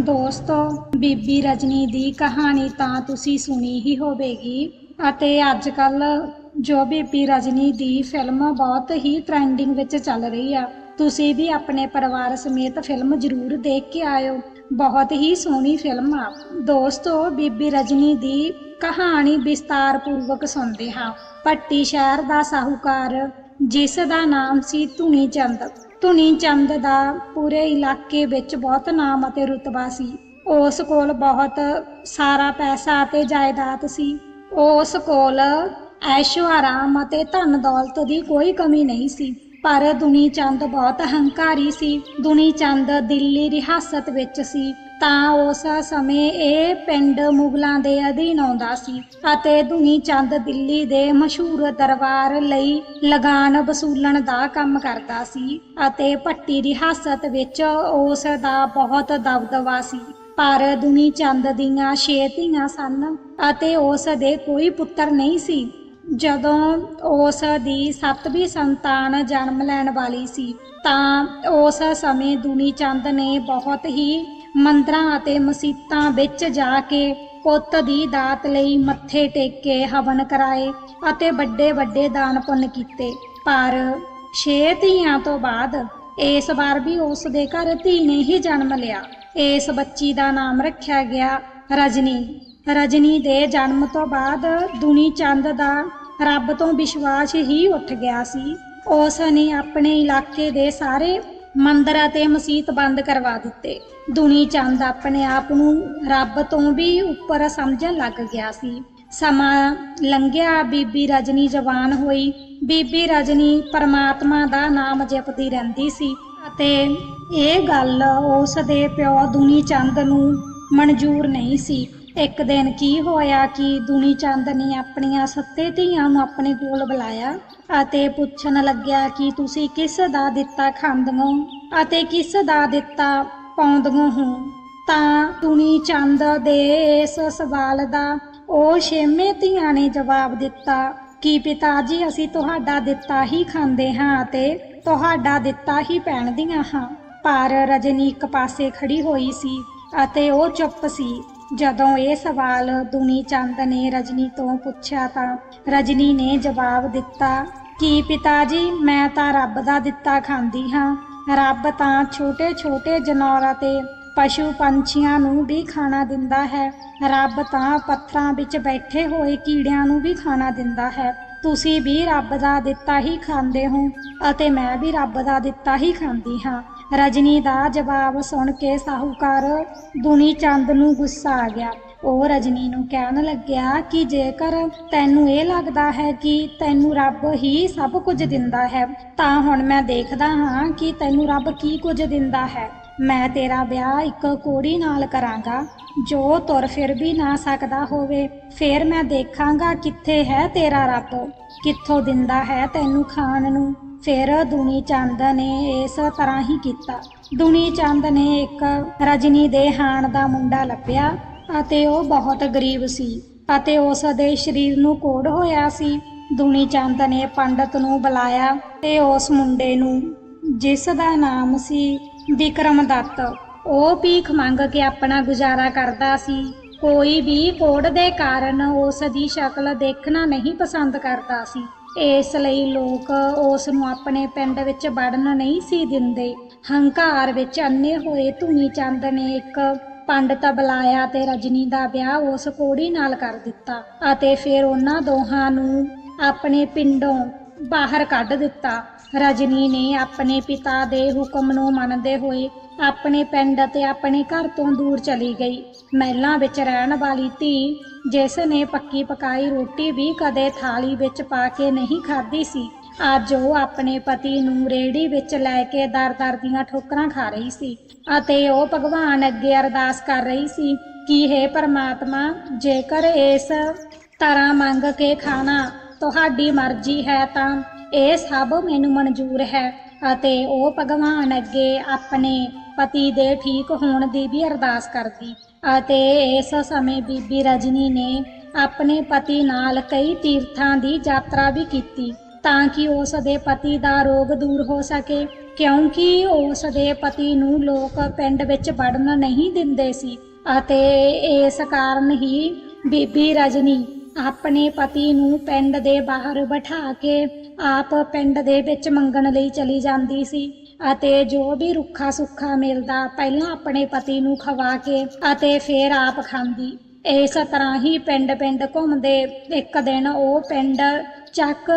ਦੋਸਤੋ, ਬੀਬੀ ਰਜਨੀ ਦੀ ਕਹਾਣੀ ਤਾਂ ਤੁਸੀਂ ਸੁਣੀ ਹੀ ਹੋਵੇਗੀ। ਅਤੇ ਅੱਜ ਕੱਲ ਜੋ ਬੀਬੀ ਰਜਨੀ ਦੀ ਫਿਲਮ ਬਹੁਤ ਹੀ ਟ੍ਰੈਂਡਿੰਗ ਵਿੱਚ ਚੱਲ ਰਹੀ ਆ। ਤੁਸੀਂ ਵੀ ਆਪਣੇ ਪਰਿਵਾਰ ਸਮੇਤ ਫਿਲਮ ਜ਼ਰੂਰ ਦੇਖ ਕੇ ਆਇਓ। ਬਹੁਤ ਹੀ ਸੋਹਣੀ ਫਿਲਮ ਆ। ਦੋਸਤੋ, ਬੀਬੀ ਰਜਨੀ ਦੀ ਕਹਾਣੀ ਵਿਸਤਾਰ ਪੂਰਵਕ ਸੁਣਦੇ ਹਾਂ। ਪੱਟੀ ਸ਼ਹਿਰ ਦਾ ਸਾਹੂਕਾਰ, ਜਿਸ ਦਾ ਨਾਮ ਸੀ ਧੁਨੀ ਚੰਦ ਧੁਨੀ ਚੰਦ ਦਾ ਪੂਰੇ ਇਲਾਕੇ ਵਿੱਚ ਬਹੁਤ ਨਾਮ ਅਤੇ ਰੁਤਬਾ ਸੀ। ਉਸ ਕੋਲ ਬਹੁਤ ਸਾਰਾ ਪੈਸਾ ਅਤੇ ਜਾਇਦਾਦ ਸੀ। ਉਸ ਕੋਲ ਐਸ਼ੋ ਆਰਾਮ ਅਤੇ ਧਨ ਦੌਲਤ ਦੀ ਕੋਈ ਕਮੀ ਨਹੀਂ ਸੀ। ਪਰ ਦੁਨੀ ਚੰਦ ਬਹੁਤ ਹੰਕਾਰੀ ਸੀ। ਦੁਨੀ ਚੰਦ ਦਿੱਲੀ ਰਿਹਾਸਤ ਵਿੱਚ ਸੀ। ਤਾਂ ਉਸ ਸਮੇਂ ਇਹ ਪਿੰਡ ਮੁਗਲਾਂ ਦੇ ਅਧੀਨ ਆਉਂਦਾ ਸੀ ਅਤੇ ਦੁਨੀ ਚੰਦ ਦਿੱਲੀ ਦੇ ਮਸ਼ਹੂਰ ਦਰਬਾਰ ਲਈ ਲਗਾਨ ਵਸੂਲਣ ਦਾ ਕੰਮ ਕਰਦਾ ਸੀ ਅਤੇ ਭੱਟੀ ਰਿਹਾਸਤ ਵਿੱਚ ਉਸ ਦਾ ਬਹੁਤ ਦਬਦਬਾ ਸੀ। ਪਰ ਦੁਨੀ ਚੰਦ ਦੀਆਂ ਛੇ ਧੀਆਂ ਸਨ ਅਤੇ ਉਸ ਦੇ ਕੋਈ ਪੁੱਤਰ ਨਹੀਂ ਸੀ। ਜਦੋਂ ਉਸ ਦੀ ਸੱਤਵੀਂ ਸੰਤਾਨ ਜਨਮ ਲੈਣ ਵਾਲੀ ਸੀ ਤਾਂ ਉਸ ਸਮੇਂ ਦੁਨੀ ਚੰਦ ਨੇ ਬਹੁਤ ਹੀ ਮੰਦਰਾਂ ਅਤੇ ਮਸੀਤਾਂ ਵਿੱਚ ਜਾ ਕੇ ਪੁੱਤ ਦੀ ਦਾਤ ਲਈ ਮੱਥੇ ਟੇਕੇ ਹਵਨ ਕਰਾਏ ਅਤੇ ਵੱਡੇ ਵੱਡੇ ਦਾਨ ਪੁੰਨ ਕੀਤੇ। ਪਰ ਛੇ ਧੀਆਂ ਤੋਂ ਬਾਅਦ ਇਸ ਵਾਰ ਵੀ ਉਸ ਦੇ ਘਰ ਧੀ ਨੇ ਹੀ ਜਨਮ ਲਿਆ। ਇਸ ਬੱਚੀ ਦਾ ਨਾਮ ਰੱਖਿਆ ਗਿਆ ਰਜਨੀ। ਰਜਨੀ ਦੇ ਜਨਮ ਤੋਂ ਬਾਅਦ ਦੁਨੀ ਚੰਦ ਦਾ ਰੱਬ ਤੋਂ ਵਿਸ਼ਵਾਸ ਹੀ ਉੱਠ ਗਿਆ ਸੀ। ਉਸ ਨੇ ਆਪਣੇ ਇਲਾਕੇ ਦੇ ਸਾਰੇ ਮੰਦਰ ਅਤੇ ਮਸੀਤ ਬੰਦ ਕਰਵਾ ਦਿੱਤੇ। ਦੁਨੀ ਚੰਦ ਆਪਣੇ ਆਪ ਨੂੰ ਰੱਬ ਤੋਂ ਵੀ ਉੱਪਰ ਸਮਝਣ ਲੱਗ ਗਿਆ ਸੀ। ਸਮਾਂ ਲੰਘਿਆ, ਬੀਬੀ ਰਜਨੀ ਜਵਾਨ ਹੋਈ। ਬੀਬੀ ਰਜਨੀ ਪਰਮਾਤਮਾ ਦਾ ਨਾਮ ਜਪਦੀ ਰਹਿੰਦੀ ਸੀ ਅਤੇ ਇਹ ਗੱਲ ਉਸ ਦੇ ਪਿਓ ਦੁਨੀ ਚੰਦ ਨੂੰ ਮਨਜ਼ੂਰ ਨਹੀਂ ਸੀ। ਇੱਕ ਦਿਨ ਕੀ ਹੋਇਆ ਕਿ ਦੁਨੀ ਚੰਦ ਨੇ ਆਪਣੀਆਂ ਸੱਤੇ ਧੀਆਂ ਨੂੰ ਆਪਣੇ ਕੋਲ ਬੁਲਾਇਆ ਅਤੇ ਪੁੱਛਣ ਲੱਗਿਆ ਕਿ ਤੁਸੀਂ ਕਿਸ ਦਾ ਦਿੱਤਾ ਖਾਂਦੀਆਂ ਅਤੇ ਕਿਸ ਦਾ ਦਿੱਤਾ ਪਾਉਂਦੀਆਂ ਹੂੰ, ਤਾਂ ਦੁਨੀ ਚੰਦ ਦੇ ਇਸ ਸਵਾਲ ਦਾ ਉਹ ਛੇਵੇਂ ਧੀਆਂ ਨੇ ਜਵਾਬ ਦਿੱਤਾ, ਕਿ ਪਿਤਾ ਜੀ, ਅਸੀਂ ਤੁਹਾਡਾ ਦਿੱਤਾ ਹੀ ਖਾਂਦੇ ਹਾਂ ਅਤੇ ਤੁਹਾਡਾ ਦਿੱਤਾ ਹੀ ਪਹਿਨਦੀਆਂ ਹਾਂ। ਪਰ ਰਜਨੀ ਇੱਕ ਪਾਸੇ ਖੜੀ ਹੋਈ ਸੀ ਅਤੇ ਉਹ ਚੁੱਪ ਸੀ। ਜਦੋਂ ਇਹ ਸਵਾਲ ਦੁਨੀ ਚੰਦ ਨੇ ਰਜਨੀ ਤੋਂ ਪੁੱਛਿਆ ਤਾਂ ਰਜਨੀ ਨੇ ਜਵਾਬ ਦਿੱਤਾ, ਕਿ ਪਿਤਾ ਜੀ, ਮੈਂ ਤਾਂ ਰੱਬ ਦਾ ਦਿੱਤਾ ਖਾਂਦੀ ਹਾਂ ਰੱਬ ਤਾਂ ਛੋਟੇ-ਛੋਟੇ ਜਨੌਰਾਂ ਤੇ ਪਸ਼ੂ ਪੰਛੀਆਂ ਨੂੰ ਵੀ ਖਾਣਾ ਦਿੰਦਾ ਹੈ। ਰੱਬ ਤਾਂ ਪੱਥਰਾਂ ਵਿੱਚ ਬੈਠੇ ਹੋਏ ਕੀੜਿਆਂ ਨੂੰ ਵੀ ਖਾਣਾ ਦਿੰਦਾ ਹੈ। ਤੁਸੀਂ ਵੀ ਰੱਬ ਦਾ ਦਿੱਤਾ ਹੀ ਖਾਂਦੇ ਹੋ ਅਤੇ ਮੈਂ ਵੀ ਰੱਬ ਦਾ ਦਿੱਤਾ ਹੀ ਖਾਂਦੀ ਹਾਂ। ਰਜਨੀ ਦਾ ਜਵਾਬ ਸੁਣ ਕੇ ਸਾਹੂਕਾਰ ਦੁਨੀ ਚੰਦ ਨੂੰ ਗੁੱਸਾ ਆ ਗਿਆ। ਉਹ ਰਜਨੀ ਨੂੰ ਕਹਿਣ ਲੱਗਿਆ ਕਿ ਜੇਕਰ ਤੈਨੂੰ ਇਹ ਲੱਗਦਾ ਹੈ ਕਿ ਤੈਨੂੰ ਰੱਬ ਹੀ ਸਭ ਕੁਝ ਦਿੰਦਾ ਹੈ, ਤਾਂ ਹੁਣ ਮੈਂ ਦੇਖਦਾ ਹਾਂ ਕਿ ਤੈਨੂੰ ਰੱਬ ਕੀ ਕੁਝ ਦਿੰਦਾ ਹੈ। ਮੈਂ ਤੇਰਾ ਵਿਆਹ ਇੱਕ ਕੋੜੀ ਨਾਲ ਕਰਾਂਗਾ। ਜੋ ਤੁਰ ਫਿਰ ਵੀ ਨਾ ਸਕਦਾ ਹੋਵੇ, ਫੇਰ ਮੈਂ ਦੇਖਾਂਗਾ ਕਿੱਥੇ ਹੈ ਤੇਰਾ ਰੱਬ। ਕਿੱਥੋਂ ਦਿੰਦਾ ਹੈ ਤੈਨੂੰ ਖਾਣ ਨੂੰ? ਫਿਰ ਦੁਨੀ ਚੰਦ ਨੇ ਇਸ ਤਰ੍ਹਾਂ ਹੀ ਕੀਤਾ। ਦੁਨੀ ਚੰਦ ਨੇ ਇੱਕ ਰਜਨੀ ਦੇ ਹਾਣ ਦਾ ਮੁੰਡਾ ਲੱਭਿਆ। ਅਤੇ ਉਹ ਬਹੁਤ ਗਰੀਬ ਸੀ ਅਤੇ ਉਸ ਦੇ ਸਰੀਰ ਨੂੰ ਕੋੜ ਹੋਇਆ ਸੀ। ਦੁਨੀ ਚੰਦ ਨੇ ਪੰਡਤ ਨੂੰ ਬੁਲਾਇਆ ਤੇ ਉਸ ਮੁੰਡੇ ਨੂੰ, ਜਿਸ ਦਾ ਨਾਮ ਸੀ ਵਿਕਰਮ ਦੱਤ ਉਹ ਭੀਖ ਮੰਗ ਕੇ ਆਪਣਾ ਗੁਜ਼ਾਰਾ ਕਰਦਾ ਸੀ। ਕੋਈ ਵੀ ਕੋੜ ਦੇ ਕਾਰਨ ਉਸ ਦੀ ਸ਼ਕਲ ਦੇਖਣਾ ਨਹੀਂ ਪਸੰਦ ਕਰਦਾ ਸੀ। ਇਸ ਲਈ ਲੋਕ ਉਸ ਨੂੰ ਆਪਣੇ ਪਿੰਡ ਵਿੱਚ ਵੜਨ ਨਹੀਂ ਸੀ ਦਿੰਦੇ। ਹੰਕਾਰ ਵਿੱਚ ਅੰਨੇ ਹੋਏ ਧੂਣੀ ਚੰਦ ਨੇ ਇੱਕ ਪੰਡਤ ਬੁਲਾਇਆ ਤੇ ਰਜਨੀ ਦਾ ਵਿਆਹ ਉਸ ਕੋੜੀ ਨਾਲ ਕਰ ਦਿੱਤਾ ਅਤੇ ਫਿਰ ਉਹਨਾਂ ਦੋਹਾਂ ਨੂੰ ਆਪਣੇ ਪਿੰਡੋਂ ਬਾਹਰ ਕੱਢ ਦਿੱਤਾ। ਰਜਨੀ ਨੇ ਆਪਣੇ ਪਿਤਾ ਦੇ ਹੁਕਮ ਨੂੰ ਮੰਨਦੇ ਹੋਏ ਆਪਣੇ ਪਿੰਡ ਅਤੇ ਆਪਣੇ ਘਰ ਤੋਂ ਦੂਰ ਚਲੀ ਗਈ। ਮਹਿਲਾਂ ਵਿੱਚ ਰਹਿਣ ਵਾਲੀ ਧੀ, ਜਿਸ ਨੇ ਪੱਕੀ ਪਕਾਈ ਰੋਟੀ ਵੀ ਕਦੇ ਥਾਲੀ ਵਿੱਚ ਪਾ ਕੇ ਨਹੀਂ ਖਾਧੀ ਸੀ ਅੱਜ ਉਹ ਆਪਣੇ ਪਤੀ ਨੂੰ ਰੇੜੀ ਵਿੱਚ ਲੈ ਕੇ ਦਰ-ਦਰ ਦੀਆਂ ਠੋਕਰਾਂ ਖਾ ਰਹੀ ਸੀ ਅਤੇ ਉਹ ਭਗਵਾਨ ਅੱਗੇ ਅਰਦਾਸ ਕਰ ਰਹੀ ਸੀ ਕਿ हे ਪਰਮਾਤਮਾ, ਜੇਕਰ ਇਸ ਤਰ੍ਹਾਂ ਮੰਗ ਕੇ ਖਾਣਾ ਤੁਹਾਡੀ ਮਰਜ਼ੀ ਹੈ ਤਾਂ ਇਹ ਸਭ ਮੈਨੂੰ ਮਨਜ਼ੂਰ ਹੈ ਅਤੇ ਉਹ ਭਗਵਾਨ ਅੱਗੇ ਆਪਣੇ ਪਤੀ ਦੇ ਠੀਕ ਹੋਣ ਦੀ ਵੀ ਅਰਦਾਸ ਕਰਦੀ ਅਤੇ ਇਸ ਸਮੇਂ ਬੀਬੀ ਰਜਨੀ ਨੇ ਆਪਣੇ ਪਤੀ ਨਾਲ ਕਈ ਤੀਰਥਾਂ ਦੀ ਯਾਤਰਾ ਵੀ ਕੀਤੀ। ਤਾਂ ਕਿ ਉਸ ਦੇ ਪਤੀ ਦਾ ਰੋਗ ਦੂਰ ਹੋ ਸਕੇ, ਕਿਉਂਕਿ ਉਸ ਦੇ ਪਤੀ ਨੂੰ ਲੋਕ ਪਿੰਡ ਵਿੱਚ ਵੜਨ ਨਹੀਂ ਦਿੰਦੇ ਸੀ। ਅਤੇ ਇਸ ਕਾਰਨ ਹੀ ਬੀਬੀ ਰਜਨੀ ਆਪਣੇ ਪਤੀ ਨੂੰ ਪਿੰਡ ਦੇ ਬਾਹਰ ਬਿਠਾ ਕੇ ਆਪ ਪਿੰਡ ਦੇ ਵਿੱਚ ਮੰਗਣ ਲਈ ਚਲੀ ਜਾਂਦੀ ਸੀ। ਅਤੇ ਜੋ ਵੀ ਰੁੱਖਾ ਸੁੱਖਾ ਮਿਲਦਾ ਪਹਿਲਾਂ ਆਪਣੇ ਪਤੀ ਨੂੰ ਖਵਾ ਕੇ ਅਤੇ ਫਿਰ ਆਪ ਖਾਂਦੀ। ਇਸ ਤਰ੍ਹਾਂ ਹੀ ਪਿੰਡ ਪਿੰਡ ਘੁੰਮਦੇ ਇੱਕ ਦਿਨ ਉਹ ਪਿੰਡ ਚੱਕ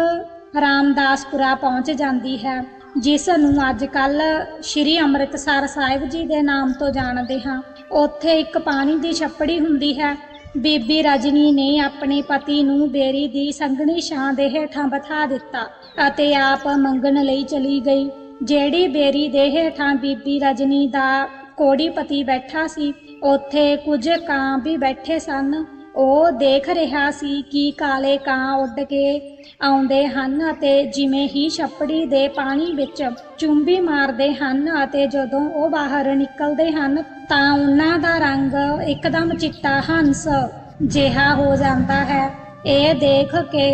ਰਾਮਦਾਸਪੁਰਾ ਪਹੁੰਚ ਜਾਂਦੀ ਹੈ, ਜਿਸ ਨੂੰ ਅੱਜ ਕੱਲ ਸ੍ਰੀ ਅੰਮ੍ਰਿਤਸਰ ਸਾਹਿਬ ਜੀ ਦੇ ਨਾਮ ਤੋਂ ਜਾਣਦੇ ਹਾਂ। ਉੱਥੇ ਇੱਕ ਪਾਣੀ ਦੀ ਛੱਪੜੀ ਹੁੰਦੀ ਹੈ। ਬੀਬੀ ਰਜਨੀ ਨੇ ਆਪਣੇ ਪਤੀ ਨੂੰ ਬੇਰੀ ਦੀ ਸੰਘਣੀ ਛਾਂ ਦੇ ਹੇਠਾਂ ਬਿਠਾ ਦਿੱਤਾ ਅਤੇ ਆਪ ਮੰਗਣ ਲਈ ਚਲੀ ਗਈ, ਜਿਹੜੀ ਬੇਰੀ ਦੇ ਹੇਠਾਂ ਬੀਬੀ ਰਜਨੀ ਦਾ ਕੋੜੀ ਪਤੀ ਬੈਠਾ ਸੀ। ਉੱਥੇ ਕੁਝ ਕਾਂ ਵੀ ਬੈਠੇ ਸਨ। ਉਹ ਦੇਖ ਰਿਹਾ ਸੀ ਕਿ ਕਾਲੇ ਕਾਂ ਉੱਡ ਕੇ ਆਉਂਦੇ ਹਨ ਅਤੇ ਜਿਵੇਂ ਹੀ ਛੱਪੜੀ ਦੇ ਪਾਣੀ ਵਿੱਚ ਚੁੰਬੀ ਮਾਰਦੇ ਹਨ ਅਤੇ ਜਦੋਂ ਉਹ ਬਾਹਰ ਨਿਕਲਦੇ ਹਨ ਤਾਂ ਉਹਨਾਂ ਦਾ ਰੰਗ ਇੱਕਦਮ ਚਿੱਟਾ ਹੰਸ ਜਿਹਾ ਹੋ ਜਾਂਦਾ ਹੈ। ਇਹ ਦੇਖ ਕੇ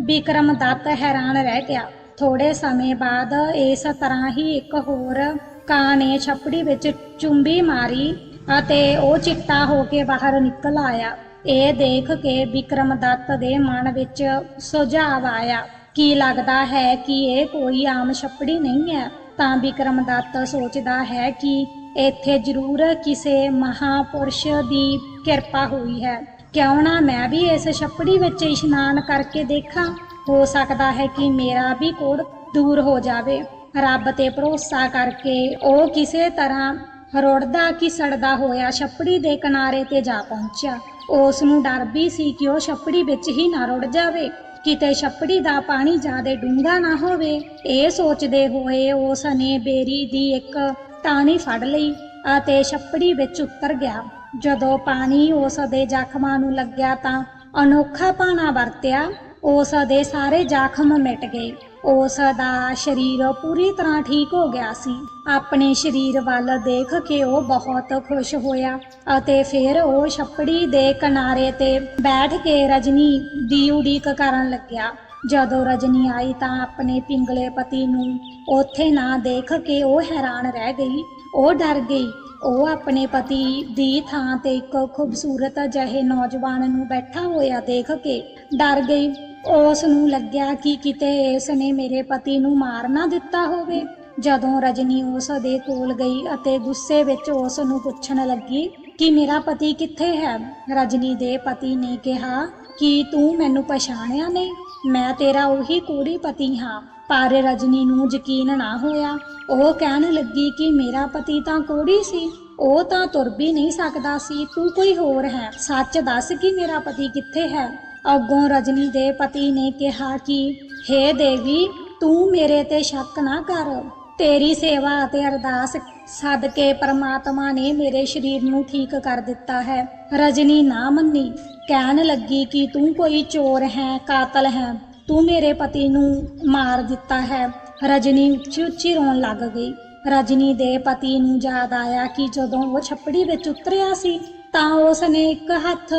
ਵਿਕਰਮ ਦੱਤ ਹੈਰਾਨ ਰਹਿ ਗਿਆ। ਥੋੜੇ ਸਮੇਂ ਬਾਅਦ ਇਸ ਤਰ੍ਹਾਂ ਹੀ ਇੱਕ ਹੋਰ ਕਾਂ ਨੇ ਛੱਪੜੀ ਵਿੱਚ ਚੁੰਬੀ ਮਾਰੀ ਅਤੇ ਉਹ ਚਿੱਟਾ ਹੋ ਕੇ ਬਾਹਰ ਨਿਕਲ ਆਇਆ। ਇਹ ਦੇਖ ਕੇ ਵਿਕਰਮ ਦੱਤ ਦੇ ਮਨ ਵਿੱਚ ਸੁਝਾਅ ਆਇਆ, ਕੀ ਲੱਗਦਾ ਹੈ ਕਿ ਇਹ ਕੋਈ ਆਮ ਛੱਪੜੀ ਨਹੀਂ ਹੈ? ਤਾਂ ਵਿਕਰਮ ਦੱਤ ਸੋਚਦਾ ਹੈ ਕਿ ਇੱਥੇ ਜ਼ਰੂਰ ਕਿਸੇ ਮਹਾਪੁਰਸ਼ ਦੀ ਕਿਰਪਾ ਹੋਈ ਹੈ। ਕਿਉਂ ਨਾ ਮੈਂ ਵੀ ਇਸ ਛੱਪੜੀ ਵਿੱਚ ਇਸ਼ਨਾਨ ਕਰਕੇ ਦੇਖਾਂ? ਹੋ ਸਕਦਾ ਹੈ ਕਿ ਮੇਰਾ ਵੀ ਕੋੜ ਦੂਰ ਹੋ ਜਾਵੇ। ਰੱਬ ਤੇ ਭਰੋਸਾ ਕਰਕੇ ਉਹ ਕਿਸੇ ਤਰ੍ਹਾਂ ਰੁੜਦਾ ਕਿ ਸੜਦਾ ਹੋਇਆ ਛੱਪੜੀ ਦੇ ਕਿਨਾਰੇ ਤੇ ਜਾ ਪਹੁੰਚਿਆ। ਉਸ ਨੂੰ ਡਰ ਵੀ ਸੀ ਕਿ ਉਹ ਛੱਪੜੀ ਵਿੱਚ ਹੀ ਨਾ ਰੁੜ ਜਾਵੇ। ਕਿਤੇ ਛੱਪੜੀ ਦਾ ਪਾਣੀ ਜ਼ਿਆਦਾ ਡੂੰਘਾ ਨਾ ਹੋਵੇ, ਇਹ ਸੋਚਦੇ ਹੋਏ ਉਸ ਨੇ ਬੇਰੀ ਦੀ ਇੱਕ ਟਾਹਣੀ ਫੜ ਲਈ ਅਤੇ ਛੱਪੜੀ ਵਿੱਚ ਉਤਰ ਗਿਆ। ਜਦੋਂ ਪਾਣੀ ਉਸ ਦੇ ਜ਼ਖਮਾਂ ਨੂੰ ਲੱਗਿਆ ਤਾਂ ਅਨੋਖਾ ਪਾਣਾ ਵਰਤਿਆ। ਉਸ ਦੇ ਸਾਰੇ ਜ਼ਖਮ ਮਿਟ ਗਏ। ਉਸ ਦਾ ਸਰੀਰ ਪੂਰੀ ਤਰ੍ਹਾਂ ਠੀਕ ਹੋ ਗਿਆ ਸੀ। ਆਪਣੇ ਸਰੀਰ ਵੱਲ ਦੇਖ ਕੇ ਉਹ ਬਹੁਤ ਖੁਸ਼ ਹੋਇਆ ਅਤੇ ਫਿਰ ਉਹ ਛੱਪੜੀ ਦੇ ਕਿਨਾਰੇ ਤੇ ਬੈਠ ਕੇ ਰਜਨੀ ਦੀ ਉਡੀਕ ਕਰਨ ਲੱਗਿਆ। ਜਦੋਂ ਰਜਨੀ ਆਈ ਤਾਂ ਆਪਣੇ ਪਿੰਗਲੇ ਪਤੀ ਨੂੰ ਉੱਥੇ ਨਾ ਦੇਖ ਕੇ ਉਹ ਹੈਰਾਨ ਰਹਿ ਗਈ। ਉਹ ਡਰ ਗਈ। ਉਹ ਆਪਣੇ ਪਤੀ ਦੀ ਥਾਂ ਤੇ ਇੱਕ ਖੂਬਸੂਰਤ ਅਜਿਹੇ ਨੌਜਵਾਨ ਨੂੰ ਬੈਠਾ ਹੋਇਆ ਦੇਖ ਕੇ ਡਰ ਗਈ। ਉਸ ਨੂੰ ਲੱਗਿਆ ਕਿ ਕਿਤੇ ਇਸ ਨੇ ਮੇਰੇ ਪਤੀ ਨੂੰ ਮਾਰ ਨਾ ਦਿੱਤਾ ਹੋਵੇ। ਜਦੋਂ ਰਜਨੀ ਉਸ ਦੇ ਕੋਲ ਗਈ ਅਤੇ ਗੁੱਸੇ ਵਿੱਚ ਉਸ ਨੂੰ ਪੁੱਛਣ ਲੱਗੀ ਕਿ ਮੇਰਾ ਪਤੀ ਕਿੱਥੇ ਹੈ? ਰਜਨੀ ਦੇ ਪਤੀ ਨੇ ਕਿਹਾ ਕਿ ਤੂੰ ਮੈਨੂੰ ਪਛਾਣਿਆ ਨਹੀਂ। ਮੈਂ ਤੇਰਾ ਉਹੀ ਕੋੜੀ ਪਤੀ ਹਾਂ, ਪਰ ਰਜਨੀ ਨੂੰ ਯਕੀਨ ਨਾ ਹੋਇਆ। ਉਹ ਕਹਿਣ ਲੱਗੀ ਕਿ ਮੇਰਾ ਪਤੀ ਤਾਂ ਕੋੜੀ ਸੀ। ਉਹ ਤਾਂ ਤੁਰ ਵੀ ਨਹੀਂ ਸਕਦਾ ਸੀ। ਤੂੰ ਕੋਈ ਹੋਰ ਹੈ। ਸੱਚ ਦੱਸ ਕਿ ਮੇਰਾ ਪਤੀ ਕਿੱਥੇ ਹੈ? ਅੱਗੋਂ ਰਜਨੀ ਦੇ ਪਤੀ ਨੇ ਕਿਹਾ ਕਿ, ਹੇ ਦੇਵੀ, ਤੂੰ ਮੇਰੇ ਤੇ ਸ਼ੱਕ ਨਾ ਕਰ। ਤੇਰੀ ਸੇਵਾ ਅਤੇ ਅਰਦਾਸ ਸਦਕੇ ਪ੍ਰਮਾਤਮਾ ਨੇ ਮੇਰੇ ਸਰੀਰ ਨੂੰ ਠੀਕ ਕਰ ਦਿੱਤਾ ਹੈ। ਰਜਨੀ ਨਾ ਮੰਨੀ, ਕਹਿਣ ਲੱਗੀ ਕਿ ਤੂੰ ਕੋਈ ਚੋਰ ਹੈ, ਕਾਤਲ ਹੈ। ਤੂੰ ਮੇਰੇ ਪਤੀ ਨੂੰ ਮਾਰ ਦਿੱਤਾ ਹੈ। ਰਜਨੀ ਉੱਚੀ ਉੱਚੀ ਰੋਣ ਲੱਗ ਗਈ। ਰਜਨੀ ਦੇ ਪਤੀ ਨੂੰ ਯਾਦ ਆਇਆ ਕਿ ਜਦੋਂ ਉਹ ਛੱਪੜੀ ਵਿੱਚ ਉਤਰਿਆ ਸੀ, ਤਾਂ ਉਸ ਨੇ ਇੱਕ ਹੱਥ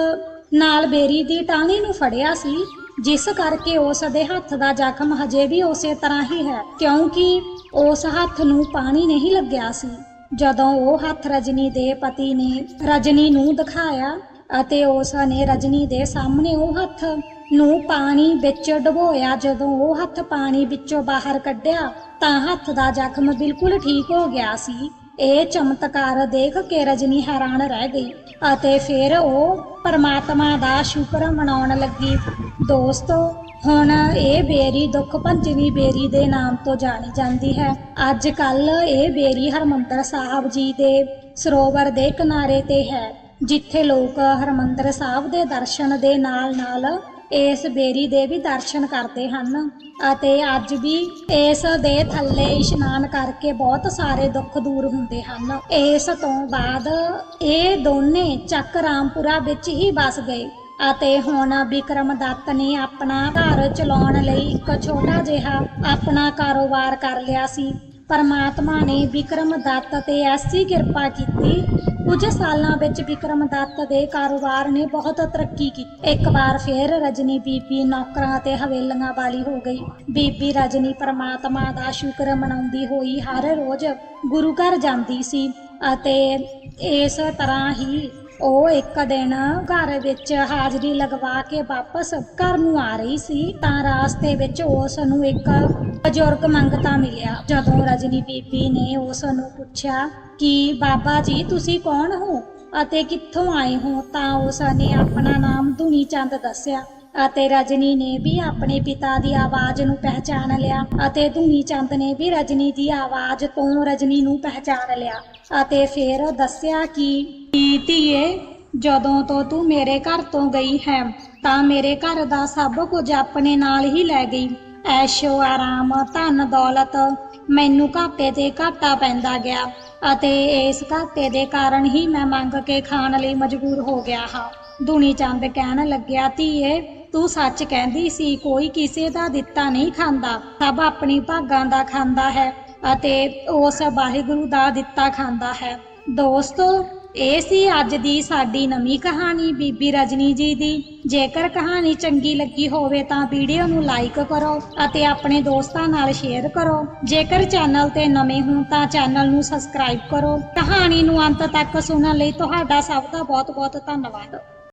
ਨਾਲ ਬੇਰੀ ਦੀ ਟਾਹਣੀ ਨੂੰ ਫੜਿਆ ਸੀ, ਜਿਸ ਕਰਕੇ ਉਸ ਦੇ ਹੱਥ ਦਾ ਜ਼ਖਮ ਹਜੇ ਵੀ ਉਸੇ ਤਰ੍ਹਾਂ ਹੀ ਹੈ, ਕਿਉਂਕਿ ਉਸ ਹੱਥ ਨੂੰ ਪਾਣੀ ਨਹੀਂ ਲੱਗਿਆ ਸੀ। ਜਦੋਂ ਉਹ ਹੱਥ ਰਜਨੀ ਦੇ ਪਤੀ ਨੇ ਰਜਨੀ ਨੂੰ ਦਿਖਾਇਆ ਅਤੇ ਉਸ ਨੇ ਰਜਨੀ ਦੇ ਸਾਹਮਣੇ ਉਹ ਹੱਥ ਨੂੰ ਪਾਣੀ ਵਿੱਚ ਡੁਬੋਇਆ, ਜਦੋਂ ਉਹ ਹੱਥ ਪਾਣੀ ਵਿੱਚੋਂ ਬਾਹਰ ਕੱਢਿਆ, ਤਾਂ ਹੱਥ ਦਾ ਜ਼ਖਮ ਬਿਲਕੁਲ ਠੀਕ ਹੋ ਗਿਆ ਸੀ। ਇਹ ਚਮਤਕਾਰ ਦੇਖ ਕੇ ਰਜਨੀ ਹੈਰਾਨ ਰਹਿ ਗਈ ਅਤੇ ਫਿਰ ਉਹ ਪਰਮਾਤਮਾ ਦਾ ਸ਼ੁਕਰ ਮਨਾਉਣ ਲੱਗੀ। ਦੋਸਤੋ, ਹੁਣ ਇਹ ਬੇਰੀ ਦੁੱਖ ਭੰਜਵੀ ਬੇਰੀ ਦੇ ਨਾਮ ਤੋਂ ਜਾਣੀ ਜਾਂਦੀ ਹੈ। ਅੱਜ ਕੱਲ ਇਹ ਬੇਰੀ ਹਰਮੰਦਰ ਸਾਹਿਬ ਜੀ ਦੇ ਸਰੋਵਰ ਦੇ ਕਿਨਾਰੇ ਤੇ ਹੈ, ਜਿੱਥੇ ਲੋਕ ਹਰਮੰਦਰ ਸਾਹਿਬ ਦੇ ਦਰਸ਼ਨ ਦੇ ਨਾਲ ਨਾਲ ਇਸ ਬੇਰੀ ਦੇ ਵੀ ਦਰਸ਼ਨ ਕਰਦੇ ਹਨ ਅਤੇ ਅੱਜ ਵੀ ਇਸ ਦੇ ਥੱਲੇ ਇਸ਼ਨਾਨ ਕਰਕੇ ਬਹੁਤ ਸਾਰੇ ਦੁੱਖ ਦੂਰ ਹੁੰਦੇ ਹਨ। ਇਸ ਤੋਂ ਬਾਅਦ ਇਹ ਦੋਨੇ ਚੱਕ ਰਾਮਪੁਰਾ ਵਿੱਚ ਹੀ ਵਸ ਗਏ ਅਤੇ ਹੁਣ ਵਿਕਰਮ ਦੱਤ ਨੇ ਆਪਣਾ ਘਰ ਚਲਾਉਣ ਲਈ ਇੱਕ ਛੋਟਾ ਜਿਹਾ ਆਪਣਾ ਕਾਰੋਬਾਰ ਕਰ ਲਿਆ ਸੀ। ਪਰਮਾਤਮਾ ਨੇ ਵਿਕਰਮ ਦੱਤ ਤੇ ਐਸੀ ਕਿਰਪਾ ਕੀਤੀ ਕੁਝ ਸਾਲਾਂ ਵਿੱਚ ਵਿਕਰਮ ਦੱਤ ਦੇ ਕਾਰੋਬਾਰ ਨੇ ਬਹੁਤ ਤਰੱਕੀ ਕੀਤੀ। ਇੱਕ ਵਾਰ ਫਿਰ ਰਜਨੀ ਬੀਬੀ ਨੌਕਰਾਂ ਤੇ ਹਵੇਲੀਆਂ ਵਾਲੀ ਹੋ ਗਈ। ਬੀਬੀ ਰਜਨੀ ਪਰਮਾਤਮਾ ਦਾ ਸ਼ੁਕਰ ਮਨਾਉਂਦੀ ਹੋਈ ਹਰ ਰੋਜ਼ ਗੁਰੂ ਘਰ ਜਾਂਦੀ ਸੀ ਅਤੇ ਇਸ ਤਰ੍ਹਾਂ ਹੀ ਉਹ ਇੱਕ ਦਿਨ ਘਰ ਵਿੱਚ ਹਾਜ਼ਰੀ ਲਗਵਾ ਕੇ ਵਾਪਸ ਘਰ ਨੂੰ ਆ ਰਹੀ ਸੀ, ਤਾਂ ਰਾਸਤੇ ਵਿੱਚ ਉਸ ਨੂੰ ਇੱਕ ਬਜ਼ੁਰਗ ਮੰਗਤਾ ਮਿਲਿਆ। ਜਦੋਂ ਰਜਨੀ ਬੀਬੀ ਨੇ ਉਸ ਨੂੰ ਪੁੱਛਿਆ ਕਿ, ਬਾਬਾ ਜੀ, ਤੁਸੀਂ ਕੌਣ ਹੋ ਅਤੇ ਕਿੱਥੋਂ ਆਏ ਹੋ? ਤਾਂ ਉਸ ਨੇ ਆਪਣਾ ਨਾਮ ਧੁਨੀ ਚੰਦ ਦੱਸਿਆ ਅਤੇ ਰਜਨੀ ਨੇ ਵੀ ਆਪਣੇ ਪਿਤਾ ਦੀ ਆਵਾਜ਼ ਨੂੰ ਪਹਿਚਾਨ ਲਿਆ ਅਤੇ ਧੁਨੀ ਚੰਦ ਨੇ ਵੀ ਰਜਨੀ ਦੀ ਆਵਾਜ਼ ਤੋਂ ਰਜਨੀ ਨੂੰ ਪਹਿਚਾਨ ਲਿਆ ਅਤੇ ਫਿਰ ਦੱਸਿਆ ਕਿ "ਕੀ ਧੀਏ, ਜਦੋਂ ਤੋਂ ਤੂੰ ਮੇਰੇ ਘਰ ਤੋਂ ਗਈ ਹੈ, ਤਾਂ ਮੇਰੇ ਘਰ ਦਾ ਸਭ ਕੁਝ ਆਪਣੇ ਨਾਲ ਹੀ ਲੈ ਗਈ। ਐਸ਼ੋ, ਆਰਾਮ, ਧਨ, ਦੌਲਤ ਮੈਨੂੰ ਘਾਟੇ ਤੇ ਘਾਟਾ ਪੈਂਦਾ ਗਿਆ ਅਤੇ ਇਸ ਘਾਟੇ ਦੇ ਕਾਰਨ ਹੀ ਮੈਂ ਮੰਗ ਕੇ ਖਾਣ ਲਈ ਮਜਬੂਰ ਹੋ ਗਿਆ ਹਾਂ। ਧੁਨੀ ਚੰਦ ਕਹਿਣ ਲੱਗਿਆ, ਧੀਏ, ਤੂੰ ਸੱਚ ਕਹਿੰਦੀ ਸੀ, ਕੋਈ ਕਿਸੇ ਦਾ ਦਿੱਤਾ ਨਹੀਂ ਖਾਂਦਾ। ਸਭ ਆਪਣੀ ਭਾਗਾਂ ਦਾ ਖਾਂਦਾ ਹੈ ਅਤੇ ਉਸ ਵਾਹਿਗੁਰੂ ਦਾ ਦਿੱਤਾ ਖਾਂਦਾ ਹੈ। ਦੋਸਤੋ, ਇਹ ਸੀ ਅੱਜ ਦੀ ਸਾਡੀ ਨਵੀਂ ਕਹਾਣੀ ਬੀਬੀ ਰਜਨੀ ਜੀ ਦੀ। ਜੇਕਰ ਕਹਾਣੀ ਚੰਗੀ ਲੱਗੀ ਹੋਵੇ ਤਾਂ ਵੀਡੀਓ ਨੂੰ ਲਾਈਕ ਕਰੋ ਅਤੇ ਆਪਣੇ ਦੋਸਤਾਂ ਨਾਲ ਸ਼ੇਅਰ ਕਰੋ। ਜੇਕਰ ਚੈਨਲ ਤੇ ਨਵੇਂ ਹੋ ਤਾਂ ਚੈਨਲ ਨੂੰ ਸਬਸਕ੍ਰਾਈਬ ਕਰੋ। ਕਹਾਣੀ ਨੂੰ ਅੰਤ ਤੱਕ ਸੁਣਨ ਲਈ ਤੁਹਾਡਾ ਸਭ ਦਾ ਬਹੁਤ ਬਹੁਤ ਧੰਨਵਾਦ।